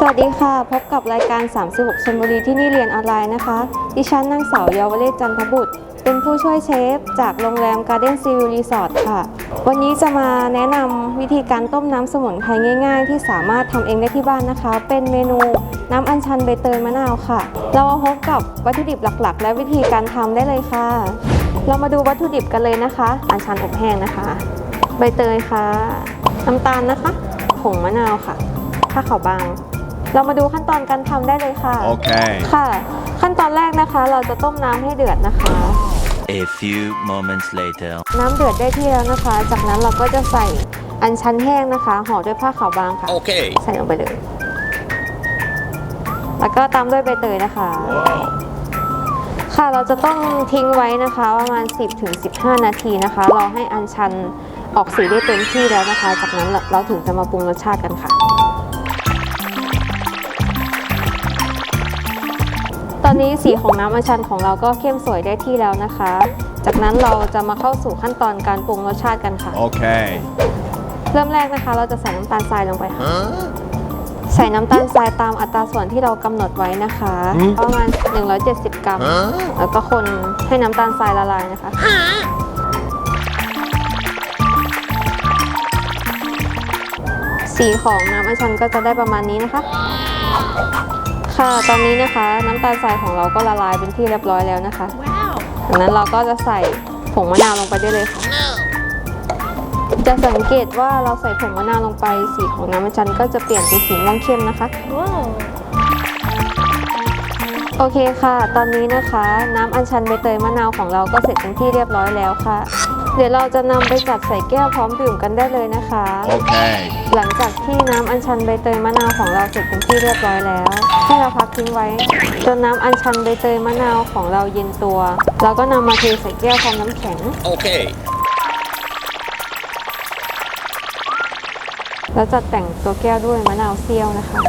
สวัสดีค่ะ พบกับรายการ 36ชลบุรีที่นี่เรียนออนไลน์นะคะ ดิฉันนางสาวเยาวเลศจันทบุตร เป็นผู้ช่วยเชฟ จากโรงแรม Garden s e a View Resort ค่ะ วันนี้จะมาแนะนำวิธีการต้มน้ำสมุนไพรง่ายๆ ที่สามารถทำเองได้ที่บ้านนะคะ เป็นเมนูน้ำอัญชันใบเตยมะนาวค่ะ เรามาพบกับวัตถุดิบหลักๆ และวิธีการทำได้เลยค่ะ เรามาดูวัตถุดิบกันเลยนะคะ อัญชันอบแห้งนะคะ ใบเตยค่ะ น้ำตาลนะคะ ผงมะนาวค่ะผ้าขาวบาง เรามาดูขั้นตอนการทำได้เลยค่ะ Okay. ค่ะ ขั้นตอนแรกนะคะ เราจะต้มน้ำให้เดือดนะคะ A few moments later. น้ำเดือดได้ที่แล้วนะคะ จากนั้นเราก็จะใส่อัญชันแห้งนะคะห่อด้วยผ้าขาวบางค่ะ Okay. ใส่ลงไปเลย แล้วก็ตามด้วยใบเตยนะคะค่ะ เราจะต้องทิ้งไว้นะคะประมาณ 10-15 นาทีนะคะ รอให้อัญชันออกสีได้เต็มที่แล้วนะคะ จากนั้นเราเราถึงจะมาปรุงรสชาติกันค่ะ อนนี้สีของน้ำอัญชันของเราก็เข้มสวยได้ที่แล้วนะคะ จากนั้นเราจะมาเข้าสู่ขั้นตอนการปรุงรสชาติกันค่ะ Okay. เริ่มแรกนะคะ เราจะใส่น้ำตาลทรายลงไปค่ะใส่น้ำตาลทรายตามอัตราส่วนที่เรากำหนดไว้นะคะ อืม ประมาณ 170 กรัมแล้วก็คนให้น้ำตาลทรายละลายนะคะ สีของน้ำอัญชันก็จะได้ประมาณนี้นะคะ ค่ะ ตอนนี้นะคะน้ำตาลทรายของเราก็ละลายเป็นที่เรียบร้อยแล้วนะคะจากนั้นเราก็จะใส่ผงมะนาวลงไปได้เลยค่ะ จะสังเกตว่าเราใส่ผงมะนาวลงไปสีของน้ำมันจันทร์ก็จะเปลี่ยนเป็นสีม่วงเข้มนะคะ โอเคค่ะ ตอนนี้นะคะ น้ำอัญชันใบเตยมะนาวของเราก็เสร็จเป็นที่เรียบร้อยแล้วค่ะ เดี๋ยวเราจะนำไปจัดใส่แก้วพร้อมดื่มกันได้เลยนะคะ Okay. หลังจากที่น้ำอัญชันใบเตยมะนาวของเราเสร็จเป็นที่เรียบร้อยแล้ว ให้เราพักทิ้งไว้จนน้ำอัญชันใบเตยมะนาวของเราเย็นตัว เราก็นำมาเทใส่แก้วพร้อมน้ำแข็ง Okay. แล้วจัดแต่งตัวแก้วด้วยมะนาวเซียวนะคะ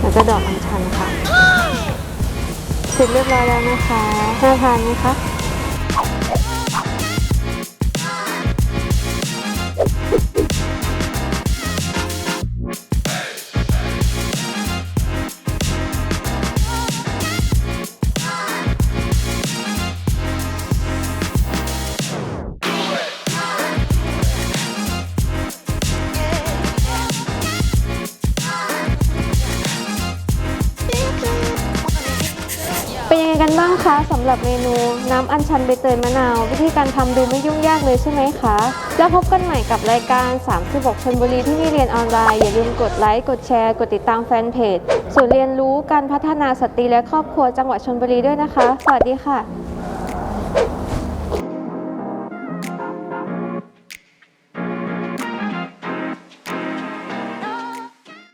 แล้วก็ดอกอัญชันค่ะ เสร็จเรียบร้อยแล้วนะคะน่าทานไหมคะ กันบ้างคะสำหรับเมนูน้ำอัญชันใบเตยมะนาว วิธีการทำดูไม่ยุ่งยากเลยใช่ไหมคะ แล้วพบกันใหม่กับรายการ 36ชนบุรีที่นี่เรียนออนไลน์ อย่าลืมกดไลค์ กดแชร์ กดติดตามแฟนเพจส่วนย์เรียนรู้การพัฒนาสตรีและครอบครัวจังหวัดชนบุรีด้วยนะคะ สวัสดีค่ะ